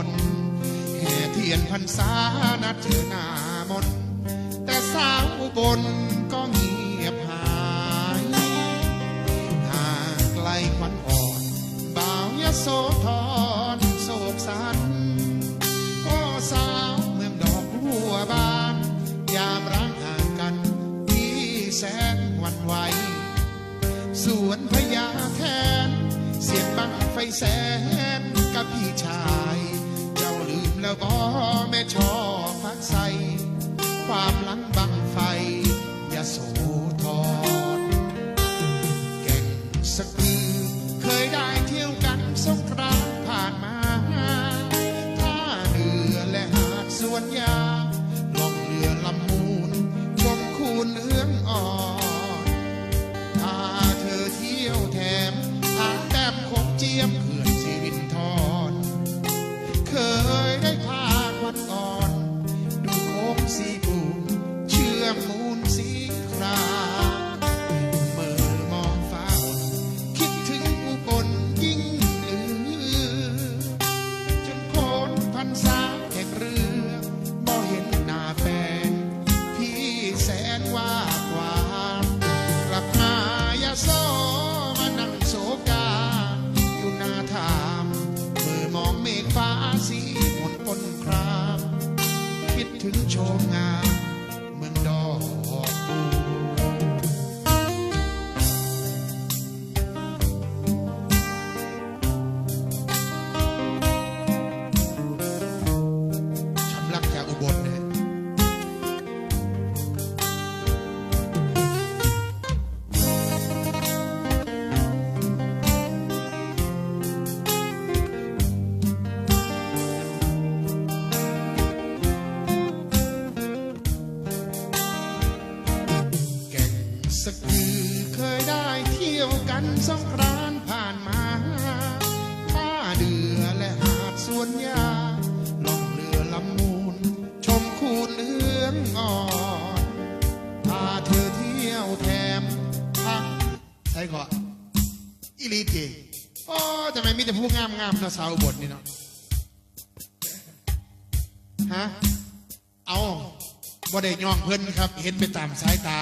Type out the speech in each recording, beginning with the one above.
องอุบลแห่เทียนพรรษานัดเธอหน้ามน แต่สาวอุบลก็เงียบหายหากไกลควันอ่อนบ่าวยโสธรโศกสันโอ้สาวเมืองดอกบัวบาน ยามร้างห่างกันที่แสนวันไหวสวนพญาแทน เสียงบังไฟแสนกับพี่ชาย แล้วก็แม่ชอพักใส ความหลังบังไฟยาโสธรเก่งสักทีเคยได้เที่ยวกันสงกรานผ่านมาท่าเรือและหาดสวนยา คิด ใช่ก่อนอิลีเกโอ้ทำไมมีแต่ผู้งามงามๆเนาะสาวบทนี่เนาะฮะเอาบ่ได้ย่องเพิ่นครับ เห็นไปตามสายตา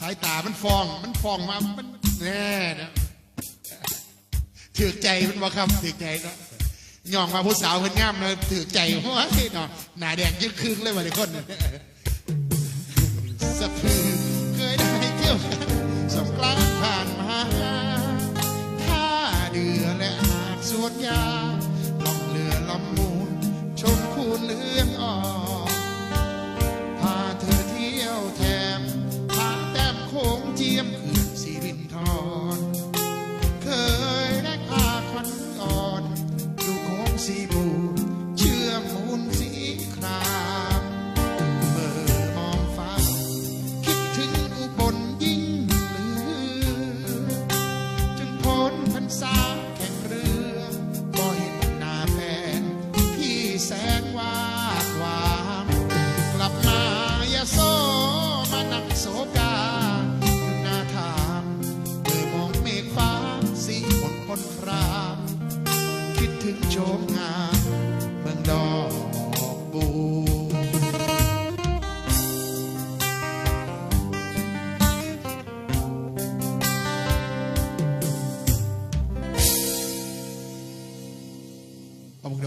สายตามันฟอง มันฟองมามันแน่นะถือใจมันบ่ครับถือใจเนาะย่องมาผู้สาวเพิ่นงามเลยถือใจหัวเฮ้ยเนาะหน้าแดงยึกครึ่งเลยว่าทุกคน วดยาล่องเรือลำมูลชมคูนเลื่องอ่อน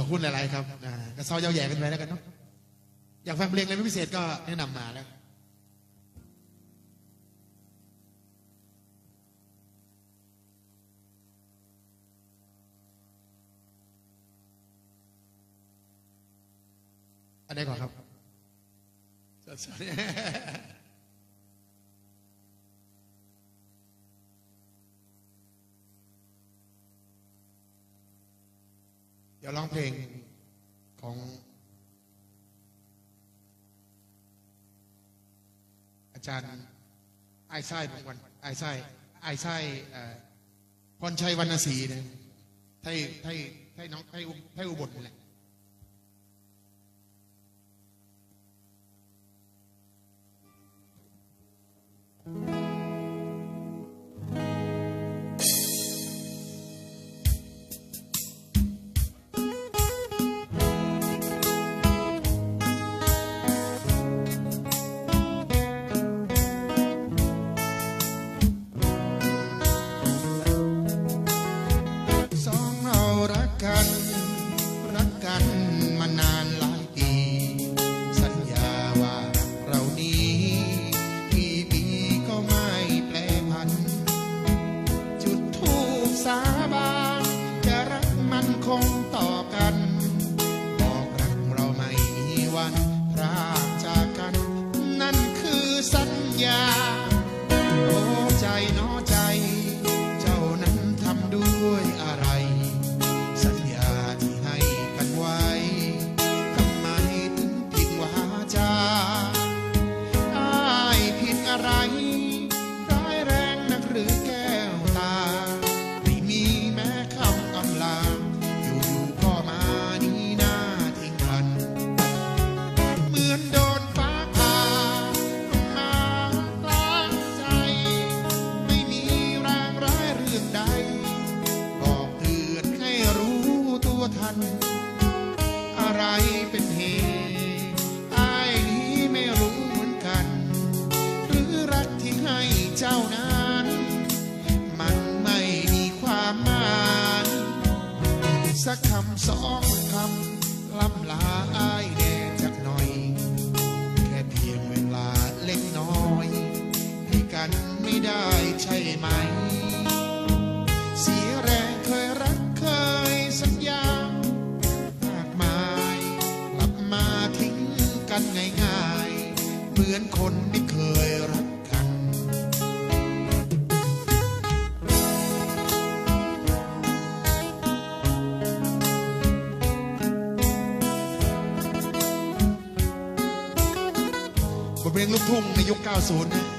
อบคุณดอกหุ้นหลาย ๆ ครับกระเซาเย้าแย่กันไปแล้วกันเนาะอยากฟังเพลงอะไรพิเศษก็แนะนำมาแล้วอันไหนก่อนครับ ดี๋ยวร้องเพลงของ อาจารย์ไอ้ไส้บางวันไอ้ไส้ไอ้ไส้พรชัยวรรณศรีเนี่ยไทยไทยไทยน้องให้ไทยอุบลนี่แหละอืม สาบานจะรักมันคง อะไรเป็นเหตุไอ้ยนี้ไม่รู้เหมือนกัน หรือรักที่ให้เจ้านั้น มันไม่มีความหมายสักคำสองคำลำลาไอ้แน่จักหน่อย แค่เพียงเวลาเล็กน้อย ให้กันไม่ได้ใช่ไหม เหมือนคนที่เคยรักกัน บทเพลงลูกทุ่งในยุค 90นะ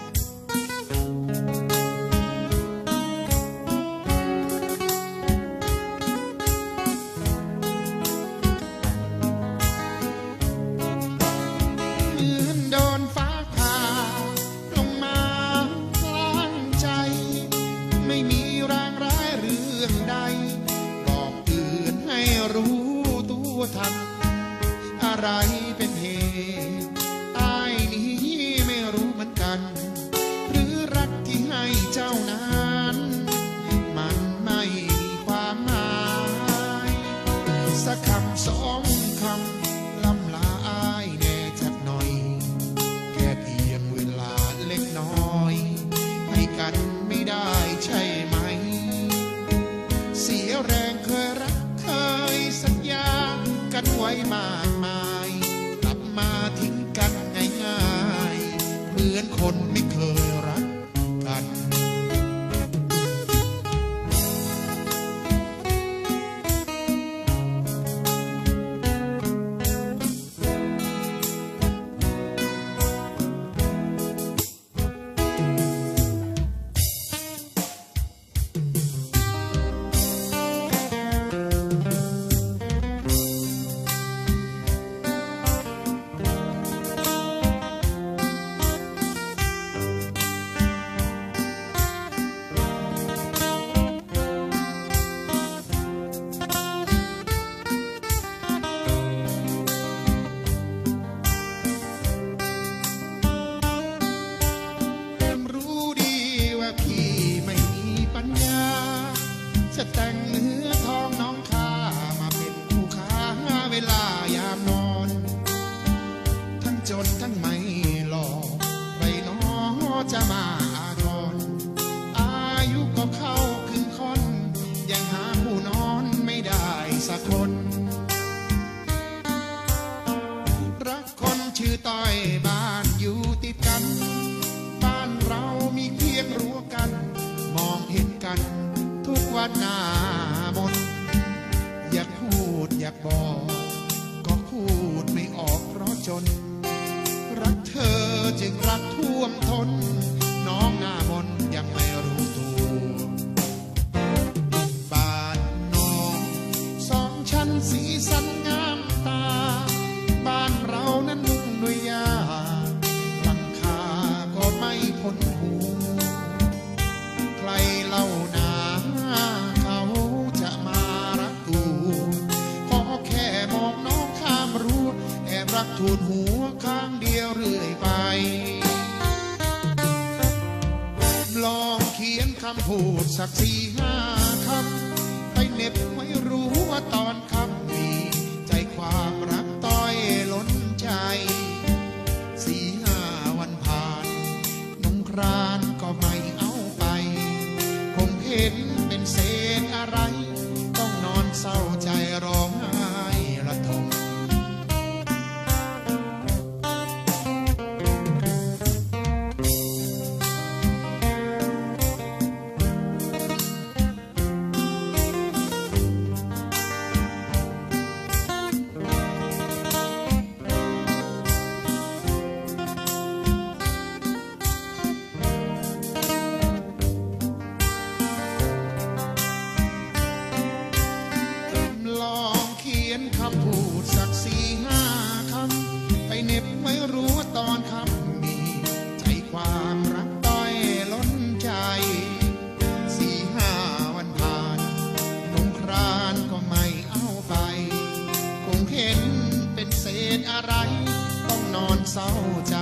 ใกล้บ้านอยู่ติดกัน บ้านเรามีเพียงรั้วกัน มองเห็นกัน ทุกวันหน้ามนอยากพูดอยากบอก ก็พูดไม่ออกเพราะจน รักเธอจึงรักท่วมทน น้องหน้ามนยังไม่รู้ตัวบ้านน้องสองชั้นสีสันง ทูดหัวข้างเดียวเรื่อยไป ลองเขียนคำพูดสักสี่ห้าคำไปเน็บไม่รู้ว่าต่อ ศร้าใจ